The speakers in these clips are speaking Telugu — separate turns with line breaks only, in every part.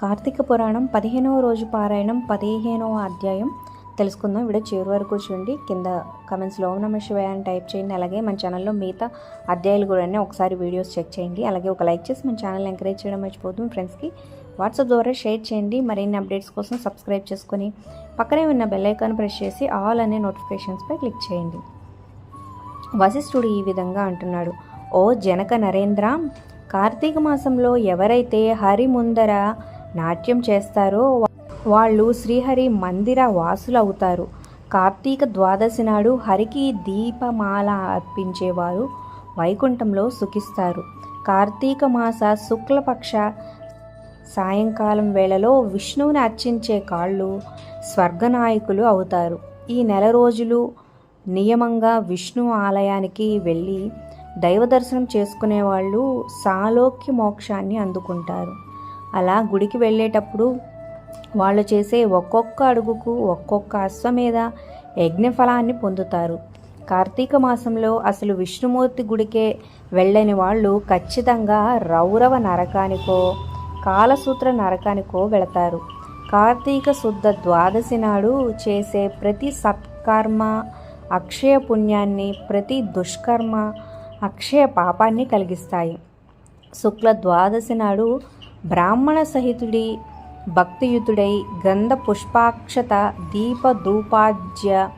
కార్తీక పురాణం పదిహేనవ రోజు పారాయణం పదిహేనవ అధ్యాయం తెలుసుకుందాం. వీడియో చివరి వరకు చూడండి. కింద కమెంట్స్లో ఓం నమ శివాయ అని టైప్ చేయండి. అలాగే మన ఛానల్లో మిగతా అధ్యాయులు కూడా ఒకసారి వీడియోస్ చెక్ చేయండి. అలాగే ఒక లైక్ చేసి మన ఛానల్ ఎంకరేజ్ చేయడం మర్చిపోతుంది మీ ఫ్రెండ్స్కి వాట్సాప్ ద్వారా షేర్ చేయండి. మరిన్ని అప్డేట్స్ కోసం సబ్స్క్రైబ్ చేసుకొని పక్కనే ఉన్న బెల్ ఐకాన్ ప్రెస్ చేసి ఆల్ అనే నోటిఫికేషన్స్పై క్లిక్ చేయండి. వశిష్ఠుడు ఈ విధంగా అంటున్నాడు. ఓ జనక నరేంద్ర కార్తీక మాసంలో ఎవరైతే హరి ముందర నాట్యం చేస్తారో వాళ్ళు శ్రీహరి మందిర వాసులు అవుతారు కార్తీక ద్వాదశి నాడు హరికి దీపమాల అర్పించేవారు వైకుంఠంలో సుఖిస్తారు. కార్తీక మాస శుక్లపక్ష సాయంకాలం వేళలో విష్ణువుని అర్చించే కాళ్ళు స్వర్గనాయకులు అవుతారు. ఈ నెల రోజులు నియమంగా విష్ణు ఆలయానికి వెళ్ళి దైవ దర్శనం చేసుకునే వాళ్ళు సాలోక్య మోక్షాన్ని అందుకుంటారు. అలా గుడికి వెళ్ళేటప్పుడు వాళ్ళు చేసే ఒక్కొక్క అడుగుకు ఒక్కొక్క అశ్వమేధ యజ్ఞఫలాన్ని పొందుతారు. కార్తీక మాసంలో అసలు విష్ణుమూర్తి గుడికే వెళ్ళని వాళ్ళు ఖచ్చితంగా రౌరవ నరకానికో కాలసూత్ర నరకానికో వెళతారు. కార్తీక శుద్ధ ద్వాదశి నాడు చేసే ప్రతి సత్కర్మ అక్షయ పుణ్యాన్ని ప్రతి దుష్కర్మ అక్షయ పాపాన్ని కలిగిస్తాయి. శుక్ల ద్వాదశి నాడు బ్రాహ్మణ సహితుడి భక్తియుతుడై గంధ పుష్పాక్షత దీప ధూపాజ్య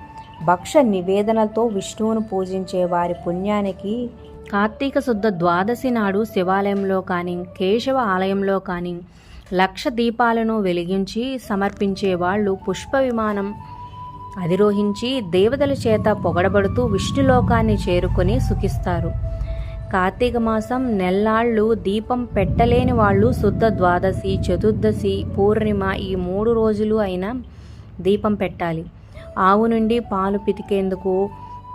భక్ష నివేదనతో విష్ణువును పూజించే వారి పుణ్యానికి కార్తీక శుద్ధ ద్వాదశి నాడు శివాలయంలో కానీ కేశవ ఆలయంలో కానీ లక్ష దీపాలను వెలిగించి సమర్పించే వాళ్ళు పుష్ప విమానం అధిరోహించి దేవతల చేత పొగడబడుతూ విష్ణులోకాన్ని చేరుకొని సుఖిస్తారు. కార్తీక మాసం నెల్లాళ్ళు దీపం పెట్టలేని వాళ్ళు శుద్ధ ద్వాదశి చతుర్దశి పూర్ణిమ ఈ మూడు రోజులు అయినా దీపం పెట్టాలి. ఆవు నుండి పాలు పితికేందుకు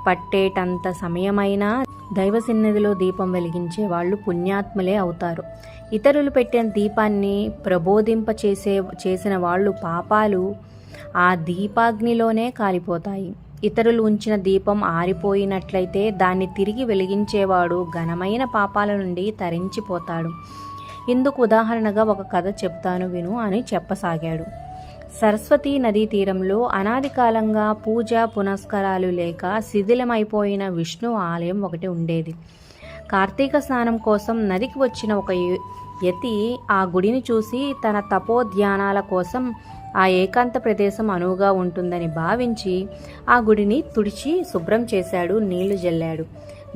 పట్టేటంత సమయమైనా దైవ సన్నిధిలో దీపం వెలిగించే వాళ్ళు పుణ్యాత్ములే అవుతారు. ఇతరులు పెట్టిన దీపాన్ని ప్రబోధింప చేసే చేసిన వాళ్ళు పాపాలు ఆ దీపాగ్నిలోనే కాలిపోతాయి. ఇతరులు ఉంచిన దీపం ఆరిపోయినట్లయితే దాన్ని తిరిగి వెలిగించేవాడు ఘనమైన పాపాల నుండి తరించిపోతాడు. ఇందుకు ఉదాహరణగా ఒక కథ చెప్తాను విను అని చెప్పసాగాడు. సరస్వతీ నదీ తీరంలో అనాది కాలంగా పూజ పునస్కారాలు లేక శిథిలమైపోయిన విష్ణు ఆలయం ఒకటి ఉండేది. కార్తీక స్నానం కోసం నదికి వచ్చిన ఒక యతి ఆ గుడిని చూసి తన తపోధ్యానాల కోసం ఆ ఏకాంత ప్రదేశం అనువుగా ఉంటుందని భావించి ఆ గుడిని తుడిచి శుభ్రం చేశాడు నీళ్ళు జల్లాడు.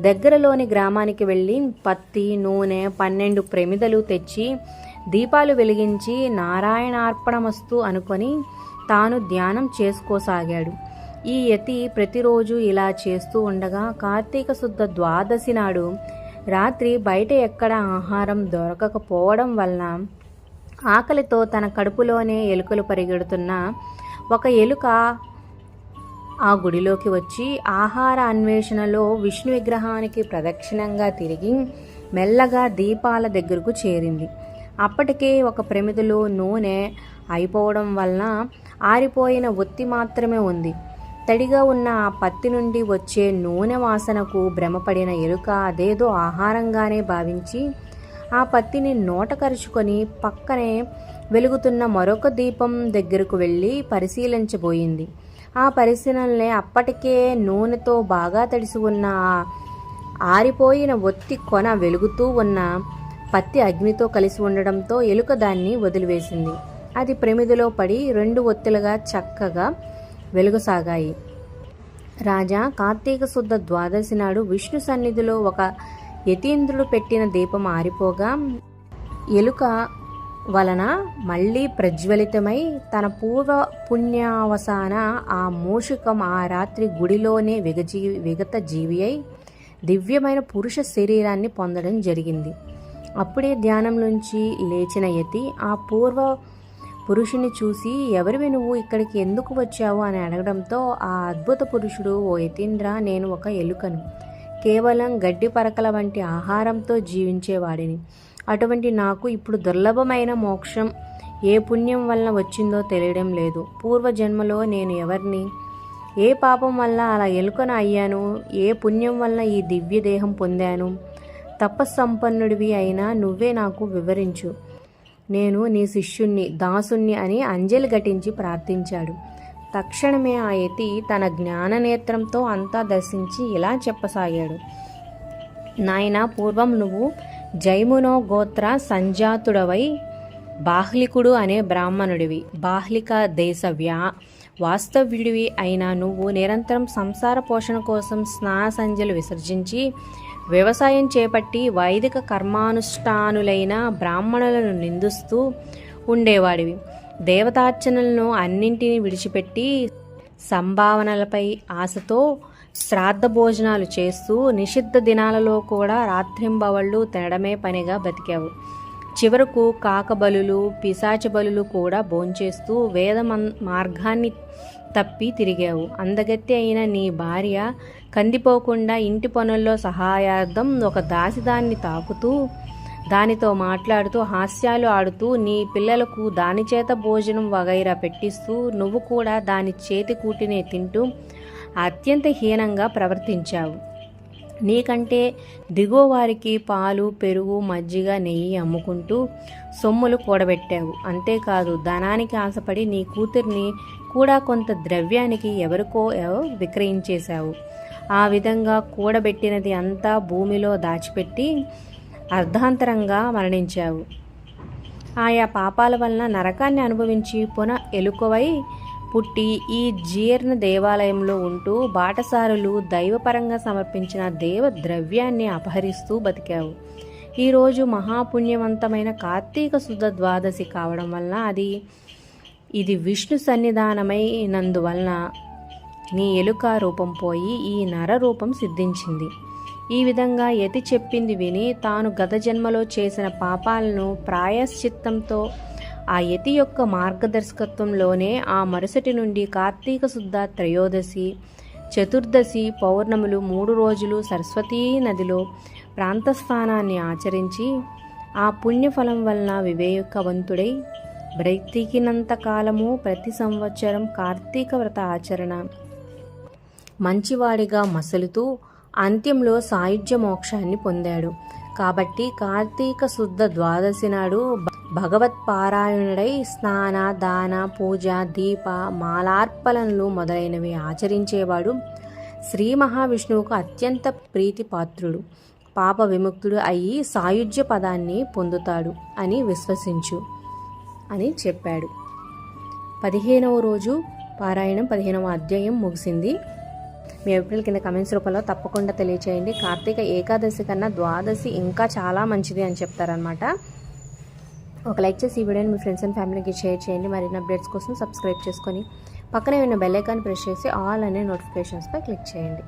దగ్గరలోని గ్రామానికి వెళ్ళి పత్తి నూనె పన్నెండు ప్రమిదలు తెచ్చి దీపాలు వెలిగించి నారాయణార్పణమస్తు అనుకొని తాను ధ్యానం చేసుకోసాగాడు. ఈ యతి ప్రతిరోజు ఇలా చేస్తూ ఉండగా కార్తీక శుద్ధ ద్వాదశి నాడు రాత్రి బయట ఎక్కడ ఆహారం దొరకకపోవడం వలన ఆకలితో తన కడుపులోనే ఎలుకలు పరిగెడుతున్న ఒక ఎలుక ఆ గుడిలోకి వచ్చి ఆహార అన్వేషణలో విష్ణు విగ్రహానికి ప్రదక్షిణంగా తిరిగి మెల్లగా దీపాల దగ్గరకు చేరింది. అప్పటికే ఒక ప్రమిదలో నూనె అయిపోవడం వలన ఆరిపోయిన ఒత్తి మాత్రమే ఉంది. తడిగా ఉన్న ఆ పత్తి నుండి వచ్చే నూనె వాసనకు భ్రమపడిన ఎలుక అదేదో ఆహారంగానే భావించి ఆ పత్తిని నోట కరుచుకొని పక్కనే వెలుగుతున్న మరొక దీపం దగ్గరకు వెళ్ళి పరిశీలించబోయింది. ఆ పరిశీలనలే అప్పటికే నూనెతో బాగా తడిసి ఉన్న ఆరిపోయిన ఒత్తి కొన వెలుగుతూ ఉన్న పత్తి అగ్నితో కలిసి ఉండడంతో ఎలుక దాన్ని వదిలివేసింది. అది ప్రమిదిలో పడి రెండు ఒత్తులుగా చక్కగా వెలుగుసాగాయి. రాజా కార్తీక శుద్ధ ద్వాదశి నాడు విష్ణు సన్నిధిలో ఒక యతీంద్రుడు పెట్టిన దీపం ఆరిపోగా ఎలుక వలన మళ్ళీ ప్రజ్వలితమై తన పూర్వ పుణ్యావసాన ఆ మూషికం ఆ రాత్రి గుడిలోనే విగజీ విగత జీవి అయి దివ్యమైన పురుష శరీరాన్ని పొందడం జరిగింది. అప్పుడే ధ్యానం నుంచి లేచిన యతి ఆ పూర్వ పురుషుని చూసి ఎవరివి నువ్వు? ఇక్కడికి ఎందుకు వచ్చావు? అని అడగడంతో ఆ అద్భుత పురుషుడు ఓ యతీంద్ర నేను ఒక ఎలుకను. కేవలం గడ్డి పరకల వంటి ఆహారంతో జీవించేవాడిని. అటువంటి నాకు ఇప్పుడు దుర్లభమైన మోక్షం ఏ పుణ్యం వలన వచ్చిందో తెలియడం లేదు. పూర్వజన్మలో నేను ఎవరిని? ఏ పాపం వల్ల అలా ఎలుకన అయ్యాను? ఏ పుణ్యం వల్ల ఈ దివ్య దేహం పొందాను? తపస్సంపన్నుడివి అయినా నువ్వే నాకు వివరించు. నేను నీ శిష్యుణ్ణి దాసుణ్ణి అని అంజలి ఘటించి ప్రార్థించాడు. తక్షణమే ఆ యతి తన జ్ఞాననేత్రంతో అంతా దర్శించి ఇలా చెప్పసాగాడు. నాయన పూర్వం నువ్వు జైమునో గోత్ర సంజాతుడవై బాహ్లికుడు అనే బ్రాహ్మణుడివి. బాహ్లిక దేశ వ్యా వాస్తవ్యుడివి అయిన నువ్వు నిరంతరం సంసార పోషణ కోసం స్నాన సంజలు విసర్జించి వ్యవసాయం చేపట్టి వైదిక కర్మానుష్ఠానులైన బ్రాహ్మణులను నిందిస్తూ ఉండేవాడివి. దేవతార్చనలను అన్నింటినీ విడిచిపెట్టి సంభావనలపై ఆశతో శ్రాద్ధ భోజనాలు చేస్తూ నిషిద్ధ దినాలలో కూడా రాత్రింబవళ్ళు తినడమే పనిగా బతికావు. చివరకు కాకబలులు పిశాచ బలులు కూడా భోంచేస్తూ వేద మార్గాన్ని తప్పి తిరిగావు. అందగత్తి అయిన నీ భార్య కందిపోకుండా ఇంటి పనుల్లో సహాయార్థం ఒక దాసిదాన్ని తాకుతూ దానితో మాట్లాడుతూ హాస్యాలు ఆడుతూ నీ పిల్లలకు దాని చేత భోజనం వగైరా పెట్టిస్తూ నువ్వు కూడా దాని చేతి కూటినే తింటూ అత్యంత హీనంగా ప్రవర్తించావు. నీకంటే దిగువ వారికి పాలు పెరుగు మజ్జిగ నెయ్యి అమ్ముకుంటూ సొమ్ములు కూడబెట్టావు. అంతేకాదు ధనానికి ఆశపడి నీ కూతుర్ని కూడా కొంత ద్రవ్యానికి ఎవరికో విక్రయించేశావు. ఆ విధంగా కూడబెట్టినది అంతా భూమిలో దాచిపెట్టి అర్ధాంతరంగా మరణించావు. ఆయా పాపాల వలన నరకాన్ని అనుభవించి పునః ఎలుకవై పుట్టి ఈ జీర్ణ దేవాలయంలో ఉంటూ బాటసారులు దైవపరంగా సమర్పించిన దేవ ద్రవ్యాన్ని అపహరిస్తూ బతికావు. ఈరోజు మహాపుణ్యవంతమైన కార్తీక శుద్ధ ద్వాదశి కావడం వలన అది ఇది విష్ణు సన్నిధానమైనందువలన నీ ఎలుక రూపం పోయి ఈ నర రూపం సిద్ధించింది. ఈ విధంగా యతి చెప్పింది విని తాను గత జన్మలో చేసిన పాపాలను ప్రాయశ్చిత్తంతో ఆ యతి యొక్క మార్గదర్శకత్వంలోనే ఆ మరుసటి నుండి కార్తీక శుద్ధ త్రయోదశి చతుర్దశి పౌర్ణములు మూడు రోజులు సరస్వతీ నదిలో ప్రాంతస్థానాన్ని ఆచరించి ఆ పుణ్యఫలం వలన వివేకవంతుడై బ్రతికినంత కాలము ప్రతి సంవత్సరం కార్తీక వ్రత ఆచరణ. మంచివాడిగా మసలుతూ అంత్యంలో సాయుధ్య మోక్షాన్ని పొందాడు. కాబట్టి కార్తీక శుద్ధ ద్వాదశి నాడు భగవత్ పారాయణుడై స్నాన దాన పూజ దీప మాలార్పణలు మొదలైనవి ఆచరించేవాడు శ్రీ మహావిష్ణువుకు అత్యంత ప్రీతిపాత్రుడు. పాప విముక్తుడు అయి సాయుధ్య పదాన్ని పొందుతాడు అని విశ్వసించు. అని చెప్పాడు. పదిహేనవ రోజు పారాయణం పదిహేనవ అధ్యాయం ముగిసింది. మీ అభిప్రాయాలు కింద కమెంట్స్ రూపంలో తప్పకుండా తెలియచేయండి. కార్తీక ఏకాదశి కన్నా ద్వాదశి ఇంకా చాలా మంచిది అని చెప్తారనమాట ఒక లైక్ చేసి ఈ వీడియోని మీ ఫ్రెండ్స్ అండ్ ఫ్యామిలీకి షేర్ చేయండి. మరిన్ని అప్డేట్స్ కోసం సబ్స్క్రైబ్ చేసుకొని పక్కనే ఉన్న బెల్ ఐకాన్ ప్రెస్ చేసి ఆల్ అనే నోటిఫికేషన్స్పై క్లిక్ చేయండి.